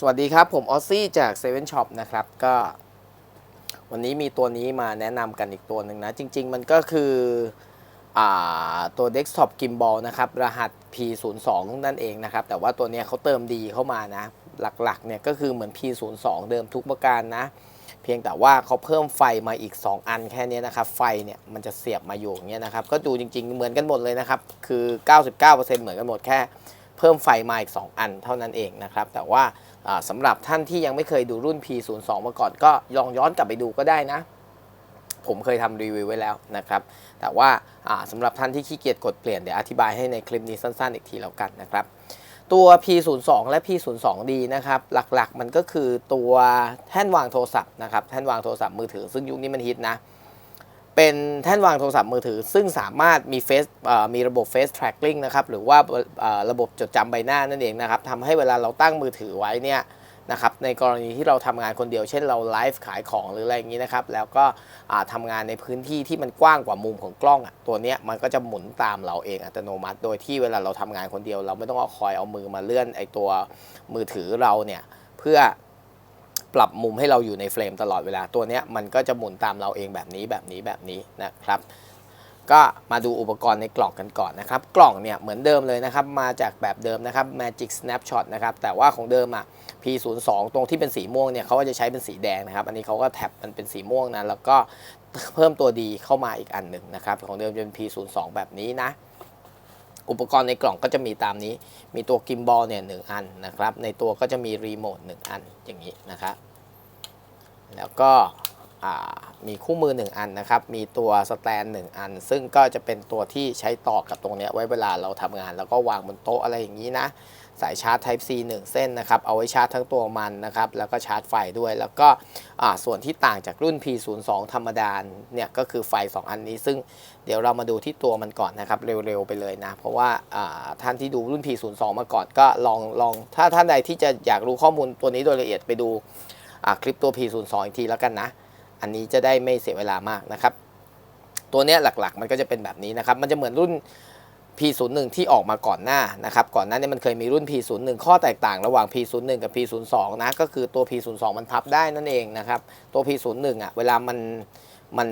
สวัสดีครับ ผมออซซี่จาก7 e ช็อปนะครับ ก็ วันนี้มีตัวนี้มาแนะนำกันอีกตัวหนึ่งนะ จริง ๆ มันก็คืออตัว Desktop Gimbal นะครับ รหัส P02 นั่นเองนะครับ แต่ว่าตัวนี้เขาเติมดีเข้ามานะ หลักๆ เนี่ยก็คือเหมือน P02 เดิมทุกประการนะ เพียงแต่ว่าเขาเพิ่มไฟมาอีก 2 อันแค่นี้นะครับ ไฟเนี่ยมันจะเสียบมาอยู่อย่างเงี้ยนะครับ ก็ดูจริง ๆ เหมือนกันหมดเลยนะครับ คือ 99%เหมือนกันหมดแค่ เพิ่มไฟมาอีก 2 อันเท่านั้นเองนะครับ แต่ว่าสำหรับท่านที่ยังไม่เคยดูรุ่น P02 มาก่อนก็ลองย้อนกลับไปดูก็ได้นะ ผมเคยทำรีวิวไว้แล้วนะครับ แต่ว่าอ่าสำหรับท่านที่ขี้เกียจกดเปลี่ยนเดี๋ยวอธิบายให้ในคลิปนี้สั้นๆ อีกทีแล้วกันนะครับ ตัว P02 และ P02D นะครับ หลักๆ มันก็คือตัวแท่นวางโทรศัพท์นะครับ แท่นวางโทรศัพท์มือถือซึ่งยุคนี้มันฮิตนะ เป็นแท่นวางโทรศัพท์มือถือ ซึ่งสามารถมีเฟซมีระบบ Face Tracking นะครับหรือว่าระบบจดจำใบหน้านั่นเองนะครับทำให้เวลาเราตั้งมือถือไว้เนี่ยนะครับในกรณีที่เราทำงานคนเดียวเช่นเราไลฟ์ขายของหรืออะไรอย่างนี้นะครับ แล้วก็ทำางานในพื้นที่ที่มันกว้างกว่ามุมของกล้องอะตัวเนี้ยมันก็จะหมุนตามเราเองอัตโนมัติ โดยที่เวลาเราทำงานคนเดียว เราไม่ต้องเอาคอยเอามือมาเลื่อนไอตัวมือถือเราเนี่ยเพื่อ ปรับมุมให้เราอยู่ในเฟรมตลอดเวลาตัวนี้มันก็จะหมุนตามเราเองแบบนี้แบบนี้แบบนี้นะครับ ก็มาดูอุปกรณ์ในกล่องกันก่อนนะครับ กล่องเนี่ยเหมือนเดิมเลยนะครับ มาจากแบบเดิมนะครับ Magic Snapshot นะครับ แต่ว่าของเดิมอะ P02 ตรงที่เป็นสีม่วงเนี่ยเขาก็จะใช้เป็นสีแดงนะครับ อันนี้เขาก็แท็บมันเป็นสีม่วงนะแล้วก็เพิ่มตัวดีเข้ามาอีกอันหนึ่งนะครับ ของเดิมจะเป็น P02 แบบนี้นะ อุปกรณ์ในกล่องก็จะมีตามนี้ มีตัวกิมบอลเนี่ยหนึ่งอันนะครับ ในตัวก็จะมีรีโมทหนึ่งอันอย่างนี้นะครับ แล้วก็มีคู่มือ 1 อันนะครับ มีตัวสแตนหนึ่งอัน ซึ่งก็จะเป็นตัวที่ใช้ต่อกับตรงนี้ไว้เวลาเราทำงาน แล้วก็วางบนโต๊ะอะไรอย่างนี้นะ สายชาร์จ Type C 1 เส้นนะครับ เอาไว้ชาร์จทั้งตัวมันนะครับ แล้วก็ชาร์จไฟด้วย แล้วก็ส่วนที่ต่างจากรุ่น P02 ธรรมดาเนี่ยก็คือไฟ 2 อันนี้ ซึ่งเดี๋ยวเรามาดูที่ตัวมันก่อนนะครับ เร็วๆไปเลยนะ เพราะว่าท่านที่ดูรุ่น P02 มาก่อนก็ลองลอง ถ้าท่านใดที่จะอยากรู้ข้อมูลตัวนี้โดยละเอียดไปดูคลิปตัว P02 อีกทีแล้วกันนะ อันนี้จะได้ไม่เสียเวลามากนะครับ ตัวเนี้ยหลักๆ มันก็จะเป็นแบบนี้นะครับ มันจะเหมือนรุ่น P01 ที่ออกมาก่อนหน้านะครับก่อนหน้านี้มันเคยมีรุ่น P01 ข้อแตกต่างระหว่าง P01 กับ P02 นะก็คือตัว P02 มันพับได้นั่นเองนะครับตัว P01 อะเวลามันมัน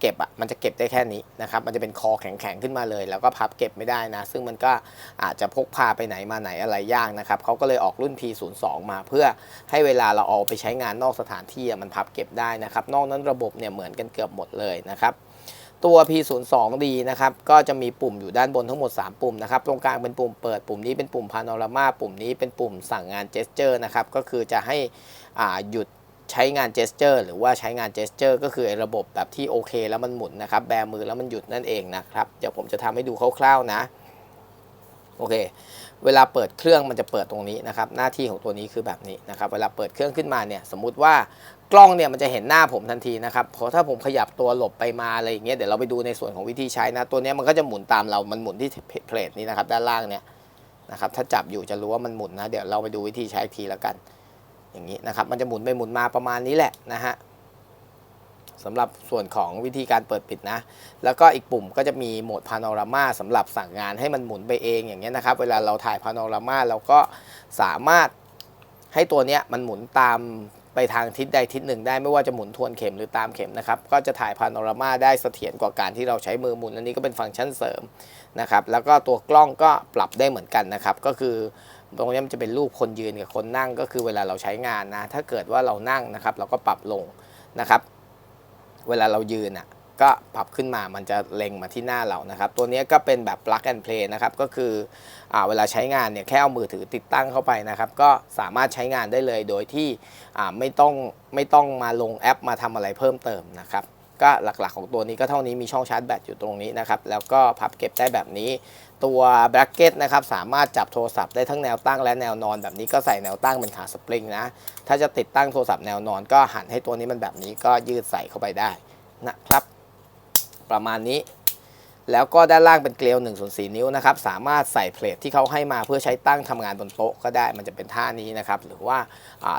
เก็บอะมันจะเก็บได้แค่นี้นะครับมันจะเป็นคอแข็งๆขึ้นมาเลย แล้วก็พับเก็บไม่ได้นะ ซึ่งมันก็อาจจะพกพาไปไหนมาไหนอะไรยากนะครับเขาก็เลยออกรุ่น P02 มาเพื่อให้เวลาเราเอาไปใช้งานนอกสถานที่มันพับเก็บได้นะครับ นอกนั้นระบบเนี่ยเหมือนกันเกือบหมดเลยนะครับ ตัว P02D นะครับ ก็จะมีปุ่มอยู่ด้านบนทั้งหมด 3 ปุ่มนะครับ ตรงกลางเป็นปุ่มเปิด ปุ่มนี้เป็นปุ่มพาโนรามา ปุ่มนี้เป็นปุ่มสั่งงานเจสเจอร์นะครับ ก็คือจะให้หยุดใช้งานเจสเจอร์หรือว่าใช้งานเจสเจอร์ก็คือระบบแบบที่โอเคแล้วมันหมุนนะครับ แบมือแล้วมันหยุดนั่นเองนะครับ เดี๋ยวผมจะทำให้ดูคร่าวๆนะ โอเค เวลาเปิดเครื่องมันจะเปิดตรงนี้นะครับ หน้าที่ของตัวนี้คือแบบนี้นะครับ เวลาเปิดเครื่องขึ้นมาเนี่ย สมมุติว่า กล้องเนี่ยมันจะเห็นหน้าผมทันทีนะครับเพราะถ้าผมขยับตัวหลบไปมาอะไรอย่างเงี้ยเดี๋ยวเราไปดูในส่วนของวิธีใช้นะ ตัวเนี้ยมันก็จะหมุนตามเรา มันหมุนที่เพลทนี้นะครับ ด้านล่างเนี่ยนะครับ ถ้าจับอยู่จะรู้ว่ามันหมุนนะ เดี๋ยวเราไปดูวิธีใช้อีกทีแล้วกัน อย่างนี้นะครับ มันจะหมุนไปหมุนมาประมาณนี้แหละนะฮะสำหรับส่วนของวิธีการเปิดปิดนะ แล้วก็อีกปุ่มก็จะมีโหมดพาโนรามาสำหรับสั่งงานให้มันหมุนไปเองอย่างเงี้ยนะครับ เวลาเราถ่ายพาโนรามาเราก็สามารถให้ตัวเนี้ยมันหมุนตาม ไปทางทิศใดทิศหนึ่งได้ไม่ว่าจะหมุนทวนเข็มหรือตามเข็มนะครับก็จะถ่ายพาโนรามาได้เสถียรกว่าการที่เราใช้มือหมุนอันนี้ก็เป็นฟังก์ชันเสริมนะครับแล้วก็ตัวกล้องก็ปรับได้เหมือนกันนะครับก็คือตรงนี้มันจะเป็นรูปคนยืนกับคนนั่งก็คือเวลาเราใช้งานนะถ้าเกิดว่าเรานั่งนะครับเราก็ปรับลงนะครับ เวลาเรายืนอะ ก็ปรับขึ้นมามันจะเล็งมาที่หน้าเรานะครับ ตัวนี้ก็เป็นแบบ plug and play นะครับ ก็คืออเวลาใช้งานเนี่ยแค่เอามือถือติดตั้งเข้าไปนะครับ ก็สามารถใช้งานได้เลยโดยที่ไม่ต้องไม่ต้องมาลงแอปมาทำอะไรเพิ่มเติมนะครับก็หลักๆของตัวนี้ก็เท่านี้มีช่องชาร์จแบตอยู่ตรงนี้นะครับ แล้วก็พับเก็บได้แบบนี้ ตัวแบล็กเก็ตนะครับสามารถจับโทรศัพท์ได้ทั้งแนวตั้งและแนวนอนแบบนี้ก็ใส่แนวตั้งเป็นขาสปริงนะ ถ้าจะติดตั้งโทรศัพท์แนวนอนก็หันให้ตัวนี้มันแบบนี้ก็ยืดใส่เข้าไปได้นะครับ ประมาณนี้ แล้วก็ด้านล่างเป็นเกลียว1ส่วน4นิ้วนะครับ สามารถใส่เพลทที่เขาให้มาเพื่อใช้ตั้งทำงานบนโต๊ะก็ได้มันจะเป็นท่านี้นะครับ หรือว่า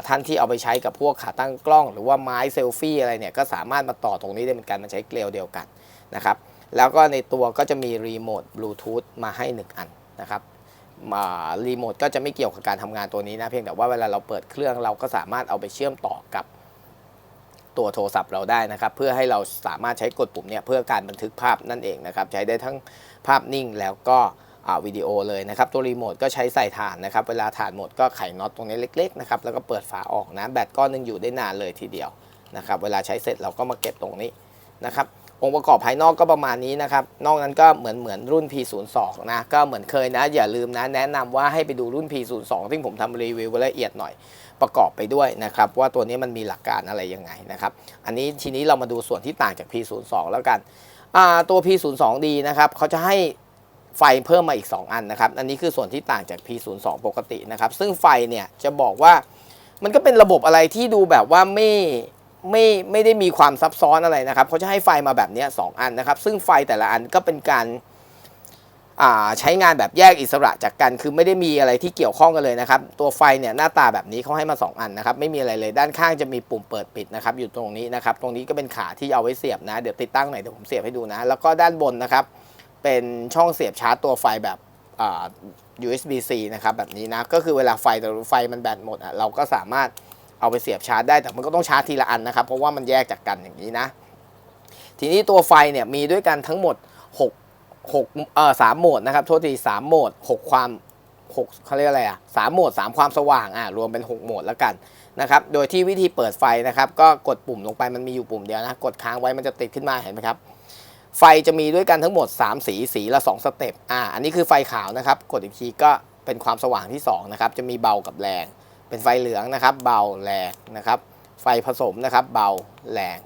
ท่านที่เอาไปใช้กับพวกขาตั้งกล้อง หรือว่าไม้เซลฟี่อะไรเนี่ยก็สามารถมาต่อตรงนี้ได้เหมือนกันมันใช้เกลียวเดียวกันนะครับ แล้วก็ในตัวก็จะมีรีโมทบลูทูธมาให้ 1 อันนะครับรีโมทก็จะไม่เกี่ยวกับการทำงานตัวนี้นะ เพียงแต่ว่าเวลาเราเปิดเครื่องเราก็สามารถเอาไปเชื่อมต่อกับ ตัวโทรศัพท์เราได้นะครับ เพื่อให้เราสามารถใช้กดปุ่มเนี่ยเพื่อการบันทึกภาพนั่นเองนะครับ ใช้ได้ทั้งภาพนิ่งแล้วก็วิดีโอเลยนะครับ ตัวรีโมทก็ใช้ใส่ถานนะครับ เวลาถานหมดก็ไขน็อตตรงนี้เล็กๆนะครับแล้วก็เปิดฝาออกนะแบตก้อนนึงอยู่ได้นานเลยทีเดียวนะครับเวลาใช้เสร็จเราก็มาเก็บตรงนี้นะครับองค์ประกอบภายนอกก็ประมาณนี้นะครับ นอกนั้นก็เหมือนเหมือนรุ่น P02 นะ ก็เหมือนเคยนะ อย่าลืมนะ แนะนำว่าให้ไปดูรุ่น P02 ซึ่งผมทำรีวิวละเอียดหน่อย ประกอบไปด้วยนะครับว่าตัวนี้มันมีหลักการอะไรยังไงนะครับ อันนี้ทีนี้เรามาดูส่วนที่ต่างจาก P02 แล้วกันตัว P02D นะครับเขาจะให้ไฟเพิ่มมาอีก 2 อันนะครับ อันนี้คือส่วนที่ต่างจาก P02 ปกตินะครับ ซึ่งไฟเนี่ยจะบอกว่ามันก็เป็นระบบอะไรที่ดูแบบว่าไม่ไม่ไม่ได้มีความซับซ้อนอะไรนะครับเขาจะให้ไฟมาแบบนี้ยสองอันนะครับ ซึ่งไฟแต่ละอันก็เป็นการ ใช้งานแบบแยกอิสระจากกัน คือไม่ได้มีอะไรที่เกี่ยวข้องกันเลยนะครับ ตัวไฟเนี่ยหน้าตาแบบนี้เขาให้มา 2 อันนะครับ ไม่มีอะไรเลย ด้านข้างจะมีปุ่มเปิดปิดนะครับ อยู่ตรงนี้นะครับ ตรงนี้ก็เป็นขาที่เอาไว้เสียบนะ เดี๋ยวติดตั้งหน่อยเดี๋ยวผมเสียบให้ดูนะ แล้วก็ด้านบนนะครับ เป็นช่องเสียบชาร์จตัวไฟแบบ USB-C นะครับ แบบนี้นะ ก็คือเวลาไฟแต่ไฟมันแบตหมดอะ เราก็สามารถเอาไปเสียบชาร์จได้ แต่มันก็ต้องชาร์จทีละอันนะครับ เพราะว่ามันแยกจากกันอย่างนี้นะ ทีนี้ตัวไฟเนี่ยมีด้วยกันทั้งหมด 6 6เอ่อสามโหมดนะครับโทษทีสามโหมด6ความ6เขาเรียกอะไรอะสามโหมด3ความสว่างอะรวมเป็น6โหมดแล้วกันนะครับโดยที่วิธีเปิดไฟนะครับก็กดปุ่มลงไปมันมีอยู่ปุ่มเดียวนะกดค้างไว้มันจะติดขึ้นมาเห็นไหมครับไฟจะมีด้วยกันทั้งหมด 3 สีสีละ 2 สเต็ปอ่าอันนี้คือไฟขาวนะครับ กดอีกทีก็เป็นความสว่างที่สองนะครับจะมีเบากับแรง เป็นไฟเหลืองนะครับ เบาแรงนะครับ ไฟผสมนะครับ เบาแรง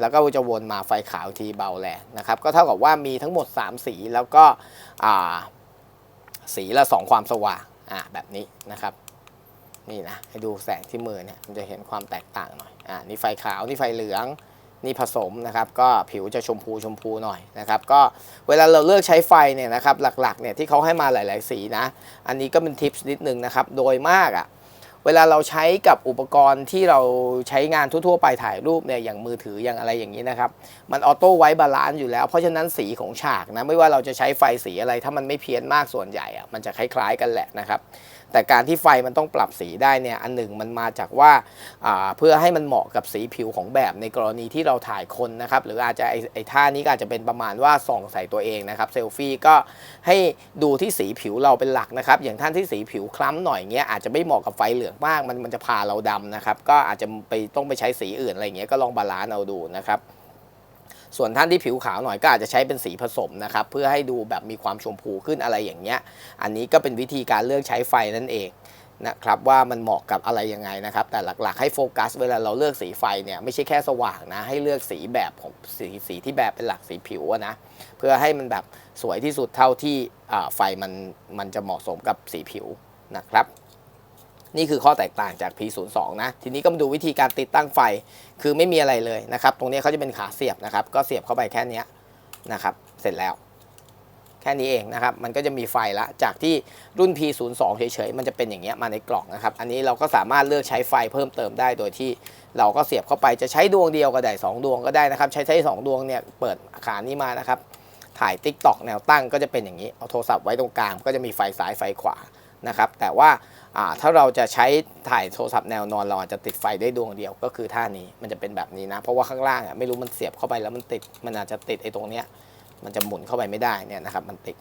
แล้วก็จะวนมาไฟขาวทีเบาแรงนะครับ ก็เท่ากับว่ามีทั้งหมด 3 สีแล้วก็สีละ 2 ความสว่างอ่าแบบนี้นะครับนี่นะให้ดูแสงที่มือเนี่ยมันจะเห็นความแตกต่างหน่อยอ่านี่ไฟขาวนี่ไฟเหลืองนี่ผสมนะครับ ก็ผิวจะชมพูชมพูหน่อยนะครับ ก็เวลาเราเลือกใช้ไฟเนี่ยนะครับหลักๆเนี่ยที่เขาให้มาหลาย ๆ สีนะ อันนี้ก็เป็นทิปส์นิดนึงนะครับ โดยมากอะ่ะ เวลาเราใช้กับอุปกรณ์ที่เราใช้งานทั่วๆ ไปถ่ายรูปเนี่ยอย่างมือถืออย่างอะไรอย่างนี้นะครับ มันออโต้ไว้บาลานซ์อยู่แล้ว เพราะฉะนั้นสีของฉากนะไม่ว่าเราจะใช้ไฟสีอะไร ถ้ามันไม่เพี้ยนมากส่วนใหญ่อะมันจะคล้ายๆกันแหละนะครับ แต่การที่ไฟมันต้องปรับสีได้เนี่ยอันหนึ่งมันมาจากว่าาเพื่อให้มันเหมาะกับสีผิวของแบบในกรณีที่เราถ่ายคนนะครับหรืออาจจะไอ้ไอท่านี้ก็อาจจะเป็นประมาณว่าส่องใส่ตัวเองนะครับเซลฟี่ก็ให้ดูที่สีผิวเราเป็นหลักนะครับอย่างท่านที่สีผิวคล้ำหน่อยเงี้ยอาจจะไม่เหมาะกับไฟเหลืองมากมันมันจะพาเราดำนะครับก็อาจจะไปต้องไปใช้สีอื่นอะไรเงี้ยก็ลองบาลานซ์เอาดูนะครับ ส่วนท่านที่ผิวขาวหน่อยก็อาจจะใช้เป็นสีผสมนะครับ เพื่อให้ดูแบบมีความชมพูขึ้นอะไรอย่างเงี้ย อันนี้ก็เป็นวิธีการเลือกใช้ไฟนั่นเองนะครับว่ามันเหมาะกับอะไรยังไงนะครับ แต่หลักๆให้โฟกัสเวลาเราเลือกสีไฟเนี่ยไม่ใช่แค่สว่างนะ ให้เลือกสีแบบของสีสีที่แบบเป็นหลักสีผิวนะ เพื่อให้มันแบบสวยที่สุดเท่าที่ไฟมันมันจะเหมาะสมกับสีผิวนะครับ นี่คือข้อแตกต่างจาก P02 นะ ทีนี้ก็มาดูวิธีการติดตั้งไฟ คือไม่มีอะไรเลยนะครับ ตรงนี้เขาจะเป็นขาเสียบนะครับ ก็เสียบเข้าไปแค่นี้นะครับ เสร็จแล้ว แค่นี้เองนะครับ มันก็จะมีไฟละ จากที่รุ่น P02 เฉยๆ มันจะเป็นอย่างเงี้ยมาในกล่องนะครับ อันนี้เราก็สามารถเลือกใช้ไฟเพิ่มเติมได้ โดยที่เราก็เสียบเข้าไป จะใช้ดวงเดียวก็ได้สองดวงก็ได้นะครับ ใช้ใช้สองดวงเนี่ย เปิดขานี้มานะครับ ถ่าย Tik t o อกแนวตั้งก็จะเป็นอย่างนี้ เอาโทรศัพท์ไว้ตรงกลาง ก็จะมีไฟซ้ายไฟขวา นะครับ แต่ว่าถ้าเราจะใช้ถ่ายโทรศัพท์แนวนอนเราอาจจะติดไฟได้ดวงเดียวก็คือท่านี้มันจะเป็นแบบนี้นะ เพราะว่าข้างล่างอะไม่รู้มันเสียบเข้าไปแล้วมันติดมันอาจจะติดไอ้ตรงเนี้ยมันจะหมุนเข้าไปไม่ได้เนี่ยนะครับมันติด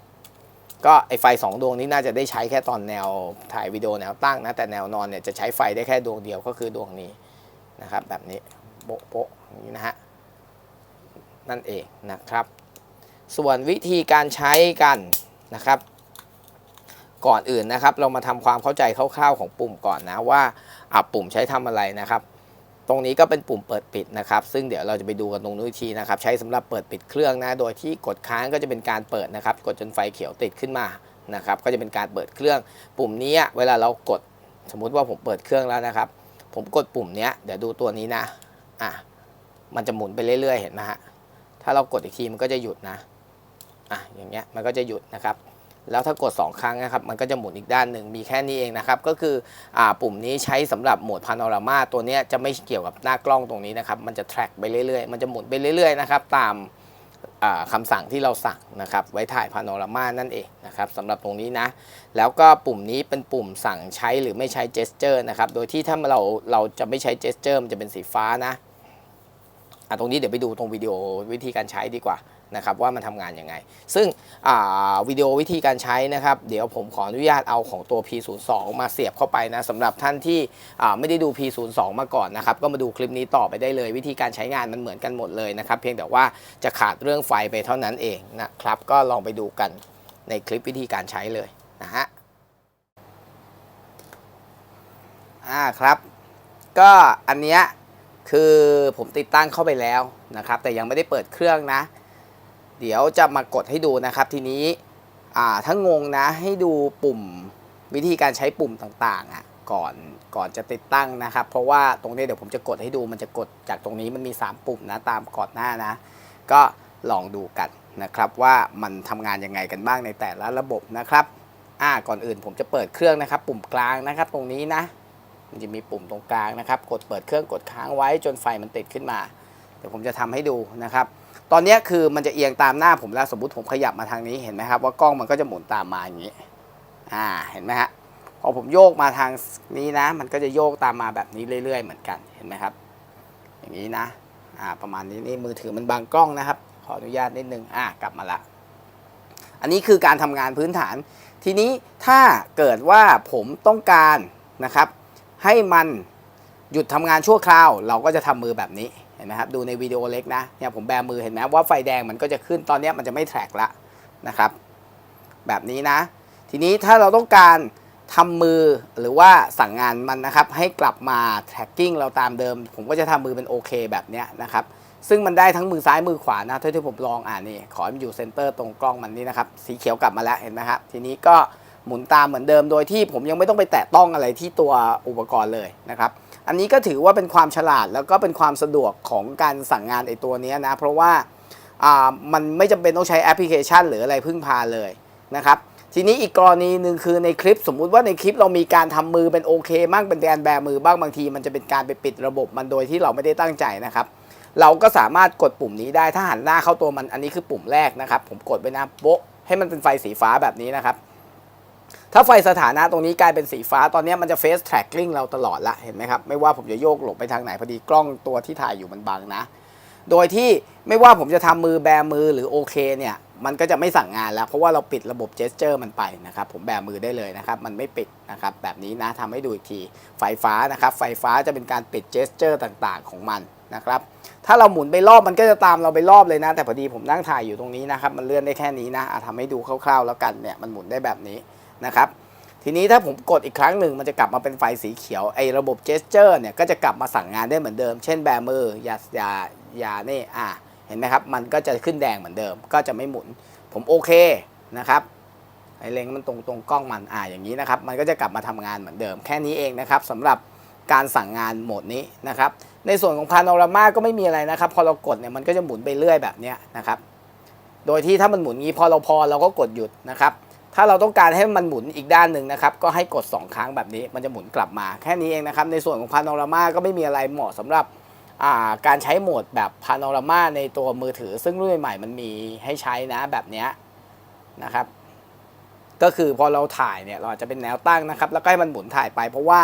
ก็ไอไฟ 2 ดวงนี้น่าจะได้ใช้แค่ตอนแนวถ่ายวิดีโอแนวตั้งนะแต่แนวนอนเนี่ยจะใช้ไฟได้แค่ดวงเดียวก็คือดวงนี้นะครับแบบนี้โป๊ะโป๊ะอย่างนี้นะฮะนั่นเองนะครับ ส่วนวิธีการใช้กันนะครับ ก่อนอื่นนะครับ เรามาทำความเข้าใจคร่าวๆของปุ่มก่อนนะว่าอะปุ่มใช้ทำอะไรนะครับ ตรงนี้ก็เป็นปุ่มเปิดปิดนะครับ ซึ่งเดี๋ยวเราจะไปดูกันตรงนู้นอีกทีนะครับ ใช้สำหรับเปิดปิดเครื่องนะ โดยที่กดค้างก็จะเป็นการเปิดนะครับ กดจนไฟเขียวติดขึ้นมานะครับ ก็จะเป็นการเปิดเครื่อง ปุ่มนี้เวลาเรากดสมมุติว่าผมเปิดเครื่องแล้วนะครับ ผมกดปุ่มเนี้ยเดี๋ยวดูตัวนี้นะอะมันจะหมุนไปเรื่อยๆ เห็นไหมฮะถ้าเรากดอีกทีมันก็จะหยุดนะอะอย่างเงี้ยมันก็จะหยุดนะครับ แล้วถ้ากด 2 ครั้งนะครับ มันก็จะหมุนอีกด้านหนึ่งมีแค่นี้เองนะครับ ก็คืออปุ่มนี้ใช้สำหรับโหมดพาโนรามาตัวนี้จะไม่เกี่ยวกับหน้ากล้องตรงนี้นะครับ มันจะ track ไปเรื่อยๆ มันจะหมุนไปเรื่อยๆนะครับ ตามอ่าคำสั่งที่เราสั่งนะครับ ไว้ถ่ายพาโนรามานั่นเองนะครับสำหรับตรงนี้นะ แล้วก็ปุ่มนี้เป็นปุ่มสั่งใช้หรือไม่ใช้เจสเจอร์นะครับ โดยที่ถ้าเราเราจะไม่ใช้เจสเจอร์มันจะเป็นสีฟ้านะะตรงนี้เดี๋ยวไปดูตรงวิดีโอวิธีการใช้ดีกว่า นะครับว่ามันทำงานยังไง ซึ่งวิดีโอวิธีการใช้นะครับ เดี๋ยวผมขออนุญาตเอาของตัว P02 มาเสียบเข้าไปนะสำหรับท่านที่ไม่ได้ดู P02 มาก่อนนะครับ ก็มาดูคลิปนี้ต่อไปได้เลย วิธีการใช้งานมันเหมือนกันหมดเลยนะครับ เพียงแต่ว่าจะขาดเรื่องไฟไปเท่านั้นเองนะครับ ก็ลองไปดูกันในคลิปวิธีการใช้เลยนะฮะอ่าครับ ก็อันเนี้ยคือผมติดตั้งเข้าไปแล้วนะครับ แต่ยังไม่ได้เปิดเครื่องนะ เดี๋ยวจะมากดให้ดูนะครับ ทีนี้ถ้างงนะให้ดูปุ่มวิธีการใช้ปุ่มต่างๆอะก่อนก่อนจะติดตั้งนะครับ เพราะว่าตรงนี้เดี๋ยวผมจะกดให้ดูมันจะกดจากตรงนี้มันมี 3 ปุ่มนะตามก่อนหน้านะ ก็ลองดูกันนะครับว่ามันทำงานยังไงกันบ้างในแต่ละระบบนะครับอ่าก่อนอื่นผมจะเปิดเครื่องนะครับ ปุ่มกลางนะครับ ตรงนี้นะ มันจะมีปุ่มตรงกลางนะครับ กดเปิดเครื่องกดค้างไว้จนไฟมันติดขึ้นมา เดี๋ยวผมจะทำให้ดูนะครับ ตอนนี้คือมันจะเอียงตามหน้าผมแล้วสมมติผมขยับมาทางนี้เห็นไหมครับว่ากล้องมันก็จะหมุนตามมาอย่างนี้อ่าเห็นไหมฮะพอผมโยกมาทางนี้นะ มันก็จะโยกตามมาแบบนี้เรื่อย ๆ เหมือนกันเห็นไหมครับ อย่างนี้นะอ่าประมาณนี้นี่มือถือมันบังกล้องนะครับ ขออนุญาตนิดนึงอ่ากลับมาละอันนี้คือการทำงานพื้นฐาน ทีนี้ถ้าเกิดว่าผมต้องการนะครับ ให้มันหยุดทำงานชั่วคราว เราก็จะทำมือแบบนี้ ห็นไหมครับดูในวิดีโอเล็กนะเนี่ยผมแบมือเห็นไหมว่าไฟแดงมันก็จะขึ้นตอนนี้มันจะไม่แทร็กละนะครับ แบบนี้นะ ทีนี้ถ้าเราต้องการทำมือหรือว่าสั่งงานมันนะครับ ให้กลับมา tracking เราตามเดิม ผมก็จะทำมือเป็นโอเคแบบนี้นะครับ ซึ่งมันได้ทั้งมือซ้ายมือขวานะเท่าที่ผมลองอ่านนี่ขอให้มันอยู่เซนเตอร์ตรงกล้องมันนี่นะครับ สีเขียวกลับมาแล้วเห็นไหมครับทีนี้ก็หมุนตามเหมือนเดิมโดยที่ผมยังไม่ต้องไปแตะต้องอะไรที่ตัวอุปกรณ์เลยนะครับ อันนี้ก็ถือว่าเป็นความฉลาดแล้วก็เป็นความสะดวกของการสั่งงานไอตัวนี้นะ เพราะว่ามันไม่จำเป็นต้องใช้แอปพลิเคชัน หรืออะไรพึ่งพาเลยนะครับทีนี้อีกกรณีหนึ่งคือในคลิปสมมุติว่าในคลิปเรามีการทำมือเป็นโอเคบ้างเป็นการแบมือบ้างบางที มันจะเป็นการไปปิดระบบมันโดยที่เราไม่ได้ตั้งใจนะครับ เราก็สามารถกดปุ่มนี้ได้ถ้าหันหน้าเข้าตัวมันอันนี้คือปุ่มแรกนะครับ ผมกดไว้นะโบ๊ะให้มันเป็นไฟสีฟ้าแบบนี้นะครับ ถ้าไฟสถานะตรงนี้กลายเป็นสีฟ้าตอนนี้มันจะเฟ e tracking เราตลอดละเห็นไหมครับไม่ว่าผมจะโยกหลบไปทางไหนพอดีกล้องตัวที่ถ่ายอยู่มันบังนะ โดยที่ไม่ว่าผมจะทำมือแบมือหรือโอเคเนี่ยมันก็จะไม่สั่งงานแล้ว เพราะว่าเราปิดระบบเจสเจอร์มันไปนะครับ ผมแบมือได้เลยนะครับ มันไม่ปิดนะครับ แบบนี้นะทำให้ดูอีกที ไฟฟ้านะครับ ไฟฟ้าจะเป็นการปิดเจสเจอร์ต่างๆ ของมันนะครับ ถ้าเราหมุนไปรอบมันก็จะตามเราไปรอบเลยนะ แต่พอดีผมนั่งถ่ายอยู่ตรงนี้นะครับ มันเลื่อนได้แค่นี้นะอะทำให้ดูคร่าวๆแล้วกันเนี่ย มันหมุนได้แบบนี้ นะครับทีนี้ถ้าผมกดอีกครั้งหนึ่งมันจะกลับมาเป็นไฟสีเขียวไอ้ระบบเจสเจอร์เนี่ยก็จะกลับมาสั่งงานได้เหมือนเดิม เช่นแบมืออย่าอย่าอย่านี่อะเห็นไหมครับ มันก็จะขึ้นแดงเหมือนเดิม ก็จะไม่หมุน ผมโอเคนะครับไอ้เลงมันตรงตรงกล้องมันอ่าอย่างนี้นะครับ มันก็จะกลับมาทำงานเหมือนเดิม แค่นี้เองนะครับสำหรับการสั่งงานโหมดนี้นะครับ ในส่วนของพาโนรามาก็ไม่มีอะไรนะครับ พอเรากดเนี่ยมันก็จะหมุนไปเรื่อยแบบนี้นะครับ โดยที่ถ้ามันหมุนงี้พอเราพอเราก็กดหยุดนะครับ ถ้าเราต้องการให้มันหมุนอีกด้านหนึ่งนะครับ ก็ให้กด 2 ครั้งแบบนี้ มันจะหมุนกลับมาแค่นี้เองนะครับ ในส่วนของพาโนรามาก็ไม่มีอะไรเหมาะสำหรับาการใช้โหมดแบบพาโนรามาในตัวมือถือ ซึ่งรุ่นใหม่มันมีให้ใช้นะแบบนี้นะครับ ก็คือพอเราถ่ายเนี่ยเราจะเป็นแนวตั้งนะครับ แล้วก็ให้มันหมุนถ่ายไป เพราะว่า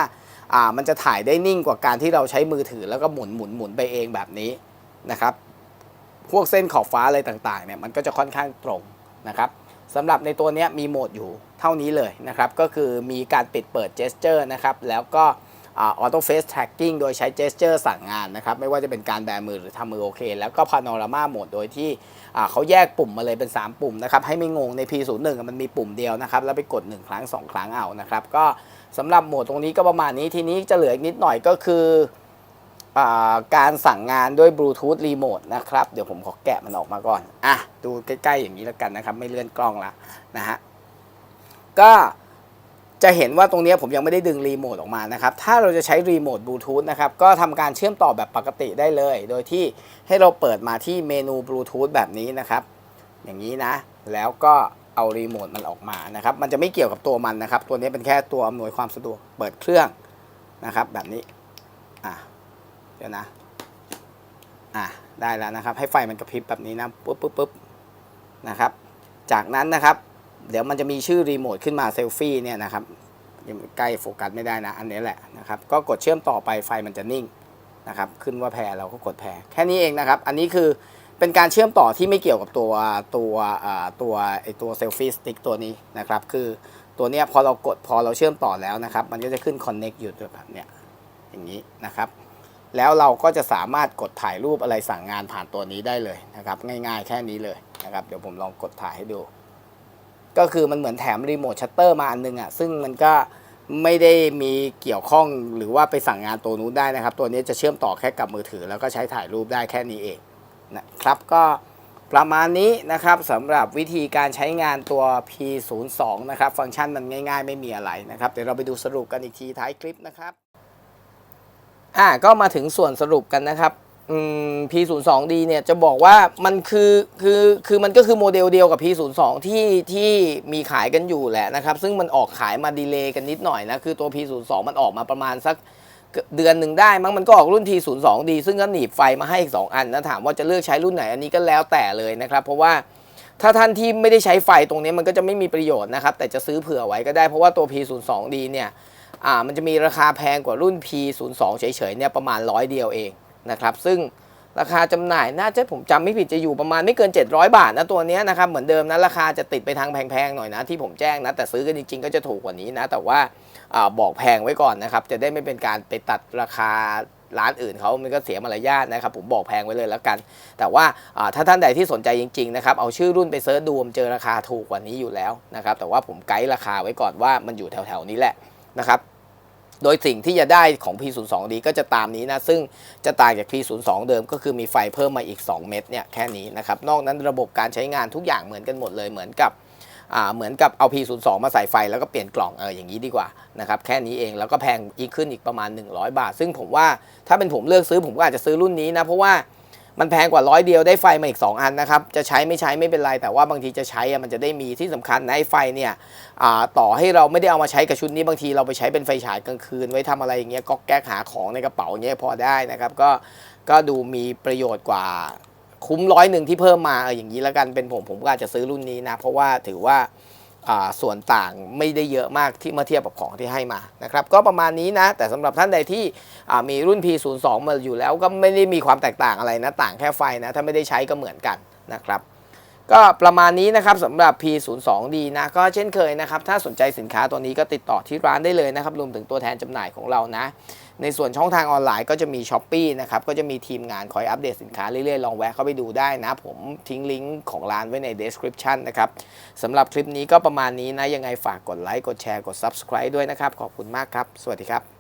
อ่ามันจะถ่ายได้นิ่งกว่าการที่เราใช้มือถือ แล้วก็หมุนหมุนหมุนไปเองแบบนี้นะครับ พวกเส้นขอบฟ้าอะไรต่างๆเนี่ยมันก็จะค่อนข้างตรงนะครับ สำหรับในตัวนี้มีโหมดอยู่เท่านี้เลยนะครับก็คือมีการปิดเปิด gesture นะครับแล้วก็ออโต้เฟส tracking โดยใช้ gesture สั่งงานนะครับไม่ว่าจะเป็นการแบมือหรือทำมือโอเค แล้วก็ panorama โหมดโดยที่เขาแยกปุ่มมาเลยเป็น 3 ปุ่มนะครับให้ไม่งงใน P01 มันมีปุ่มเดียวนะครับแล้วไปกด 1 ครั้ง 2 ครั้งเอานะครับก็สำหรับโหมดตรงนี้ก็ประมาณนี้ทีนี้จะเหลืออีกนิดหน่อยก็คือ การสั่งงานด้วยบลูทูธรีโมทนะครับ เดี๋ยวผมขอแกะมันออกมาก่อน อะ ดูใกล้ๆอย่างนี้แล้วกันนะครับ ไม่เลื่อนกล้องละนะฮะ ก็จะเห็นว่าตรงนี้ผมยังไม่ได้ดึงรีโมทออกมานะครับ ถ้าเราจะใช้รีโมทบลูทูธนะครับ ก็ทำการเชื่อมต่อแบบปกติได้เลย โดยที่ให้เราเปิดมาที่เมนูบลูทูธแบบนี้นะครับ อย่างนี้นะ แล้วก็เอารีโมทมันออกมานะครับ มันจะไม่เกี่ยวกับตัวมันนะครับ ตัวนี้เป็นแค่ตัวอำนวยความสะดวก เปิดเครื่องนะครับแบบนี้ เดี๋ยวนะ อะได้แล้วนะครับ ให้ไฟมันกระพริบแบบนี้นะปุ๊บปุ๊บปุ๊บนะครับ จากนั้นนะครับ เดี๋ยวมันจะมีชื่อรีโมทขึ้นมาเซลฟี่เนี่ยนะครับยังใกล้โฟกัสไม่ได้นะ อันนี้แหละนะครับ ก็กดเชื่อมต่อไปไฟมันจะนิ่งนะครับ ขึ้นว่าแพรเราก็กดแพรแค่นี้เองนะครับ อันนี้คือเป็นการเชื่อมต่อที่ไม่เกี่ยวกับตัวตัวตัวไอตัวเซลฟี่สติ๊กตัวนี้นะครับ คือตัวเนี้ยพอเรากดพอเราเชื่อมต่อแล้วนะครับ มันก็จะขึ้น Connect อยู่แบบเนี้ยอย่างนี้นะครับ แล้วเราก็จะสามารถกดถ่ายรูปอะไรสั่งงานผ่านตัวนี้ได้เลยนะครับ ง่ายๆแค่นี้เลยนะครับ เดี๋ยวผมลองกดถ่ายให้ดู ก็คือมันเหมือนแถมรีโมทชัตเตอร์มาอันนึงอะซึ่งมันก็ไม่ได้มีเกี่ยวข้องหรือว่าไปสั่งงานตัวนู้นได้นะครับ ตัวนี้จะเชื่อมต่อแค่กับมือถือ แล้วก็ใช้ถ่ายรูปได้แค่นี้เองนะครับก็ประมาณนี้นะครับสำหรับวิธีการใช้งานตัว P02 นะครับ ฟังก์ชันมันง่ายๆ ไม่มีอะไรนะครับ เดี๋ยวเราไปดูสรุปกันอีกทีท้ายคลิปนะครับ อ่าก็มาถึงส่วนสรุปกันนะครับอืม P02D เนี่ยจะบอกว่ามันคือคือคือมันก็คือโมเดลเดียวกับ P02 ที่ที่มีขายกันอยู่แหละนะครับ ซึ่งมันออกขายมาดีเลย์กันนิดหน่อยนะ คือตัว P02 มันออกมาประมาณสักเดือนหนึ่งได้มั้งมันก็ออกรุ่น T02D ซึ่งก็หนีบไฟมาให้อีก 2 อันนะถามว่าจะเลือกใช้รุ่นไหนอันนี้ก็แล้วแต่เลยนะครับ เพราะว่าถ้าท่านที่ไม่ได้ใช้ไฟตรงนี้มันก็จะไม่มีประโยชน์นะครับ แต่จะซื้อเผื่อไว้ก็ได้เพราะว่าตัว P02D เนี่ย อ่ามันจะมีราคาแพงกว่ารุ่น P02 เฉยๆเนี่ยประมาณร้อยเดียวเองนะครับ ซึ่งราคาจำหน่ายน่าจะผมจำไม่ผิดจะอยู่ประมาณไม่เกิน 700 บาทนะตัวนี้นะครับเหมือนเดิมนะราคาจะติดไปทางแพงๆหน่อยนะที่ผมแจ้งนะแต่ซื้อกันจริงๆก็จะถูกกว่านี้นะแต่ว่าอาบอกแพงไว้ก่อนนะครับจะได้ไม่เป็นการไปตัดราคาร้านอื่นเขามันก็เสียมารยาทนะครับผมบอกแพงไว้เลยแล้วกัน แต่ว่าถ้าท่านใดที่สนใจจริงๆนะครับเอาชื่อรุ่นไปเซิร์ชดูมเจอราคาถูกกว่านี้อยู่แล้วนะครับแต่ว่าผมไกด์ราคาไว้ก่อนว่ามันอยู่แถวๆนี้แหละ นะครับ โดยสิ่งที่จะได้ของ P02D ก็จะตามนี้นะ ซึ่งจะต่างจาก P02 เดิม ก็คือมีไฟเพิ่มมาอีก 2 เม็ดเนี่ยแค่นี้นะครับ นอกนั้นระบบการใช้งานทุกอย่างเหมือนกันหมดเลยเหมือนกับเหมือนกับเอา P02 มาใส่ไฟแล้วก็เปลี่ยนกล่องเอออย่างนี้ดีกว่านะครับแค่นี้เองแล้วก็แพงอีกขึ้นอีกประมาณ 100 บาท ซึ่งผมว่าถ้าเป็นผมเลือกซื้อผมก็อาจจะซื้อรุ่นนี้นะเพราะว่า มันแพงกว่าร้อยเดียวได้ไฟมาอีก 2 อันนะครับ จะใช้ไม่ใช้ไม่เป็นไร แต่ว่าบางทีจะใช้มันจะได้มีที่สำคัญนะไฟเนี่ยต่อให้เราไม่ได้เอามาใช้กับชุดนี้บางทีเราไปใช้เป็นไฟฉายกลางคืน ไว้ทำอะไรอย่างเงี้ยก็แก้หาของในกระเป๋าเงี้ยพอได้นะครับ ก็ก็ดูมีประโยชน์กว่าคุ้มร้อยหนึ่งที่เพิ่มมาเอออย่างนี้แล้วกันเป็นผมผมก็อาจจะซื้อรุ่นนี้นะ เพราะว่าถือว่า ส่วนต่างไม่ได้เยอะมากที่เมื่อเทียบกับของที่ให้มานะครับก็ประมาณนี้นะ แต่สำหรับท่านใดที่มีรุ่น P02 มาอยู่แล้วก็ไม่ได้มีความแตกต่างอะไรนะ ต่างแค่ไฟนะ ถ้าไม่ได้ใช้ก็เหมือนกันนะครับก็ประมาณนี้นะครับสำหรับ P02D นะ ก็เช่นเคยนะครับ ถ้าสนใจสินค้าตัวนี้ก็ติดต่อที่ร้านได้เลยนะครับรวมถึงตัวแทนจำหน่ายของเรานะ ในส่วนช่องทางออนไลน์ก็จะมี s h อ p e e นะครับก็จะมีทีมงานคอยอัปเดตสินค้าเรื่อยๆ ลองแวะเข้าไปดูได้นะ ผมทิ้งลิงก์ของร้านไว้ใน description นะครับสำหรับคลิปนี้ก็ประมาณนี้นะ ยังไงฝากกดไลค์กดแชร์กด subscribe ด้วยนะครับ ขอบคุณมากครับ สวัสดีครับ